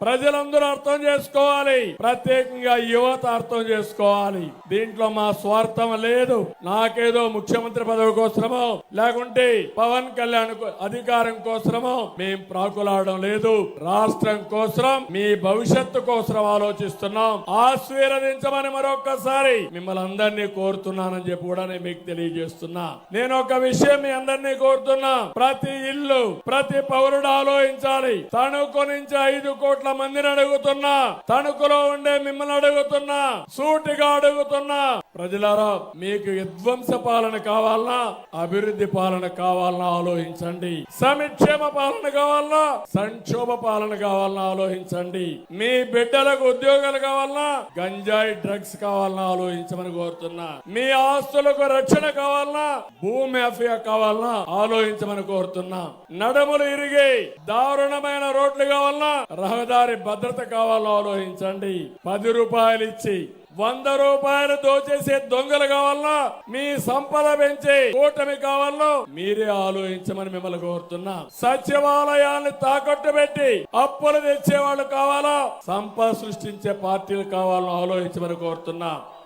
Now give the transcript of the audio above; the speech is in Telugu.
ప్రజలందరూ అర్థం చేసుకోవాలి. ప్రత్యేకంగా యువత అర్థం చేసుకోవాలి. దీంట్లో మా స్వార్థం లేదు. నాకేదో ముఖ్యమంత్రి పదవి కోసమో లేకుంటే పవన్ కళ్యాణ్ కో- అధికారం కోసమో మేము ప్రాకులాడడం లేదు. రాష్ట్రం కోసం మీ భవిష్యత్తు కోసం ఆలోచిస్తున్నాం. ఆశీర్వదించమని మరొకసారి మిమ్మల్ని అందరినీ కోరుతున్నానని చెప్పి కూడా నేను మీకు తెలియజేస్తున్నా. నేను ఒక విషయం మీ అందరినీ కోరుతున్నా. ప్రతి ఇల్లు ప్రతి పౌరుడు ఆలోచించాలి. తణుకు నుంచి ఐదు కోట్ల మందిని అడుగుతున్నా. తణుకులో ఉండే మిమ్మల్ని అడుగుతున్నా. సూటిగా అడుగుతున్నా. ప్రజలారా మీకు విధ్వంస పాలన కావాలనా? అభివృద్ధి పాలన కావాలనా? ఆలోచించండి. సమిక్షేమ పాలన కావాలనా? సంక్షోభ పాలన కావాలనా? ఆలోచించండి. మీ బిడ్డలకు ఉద్యోగాలు కావాలనా? గంజాయి డ్రగ్స్ కావాలనా? ఆలోచించమని కోరుతున్నా. మీ ఆస్తులకు రక్షణ కావాలనా? భూమి మాఫియా కావాలనా? ఆలోచించమని కోరుతున్నా. నడములు ఇరిగి దారుణమైన రోడ్లు కావాలనా? రహదారి భద్రత కావాలనా? ఆలోచించండి. పది రూపాయలు ఇచ్చి వంద రూపాయలు దోచేసే దొంగలు కావాలన్నా మీ సంపద పెంచే కూటమి కావాలనో మీరే ఆలోచించమని మిమ్మల్ని కోరుతున్నా. సచివాలయాన్ని తాకట్టు పెట్టి అప్పులు తెచ్చే వాళ్ళు కావాలా? సంపద సృష్టించే పార్టీలు కావాలని ఆలోచించమని కోరుతున్నా.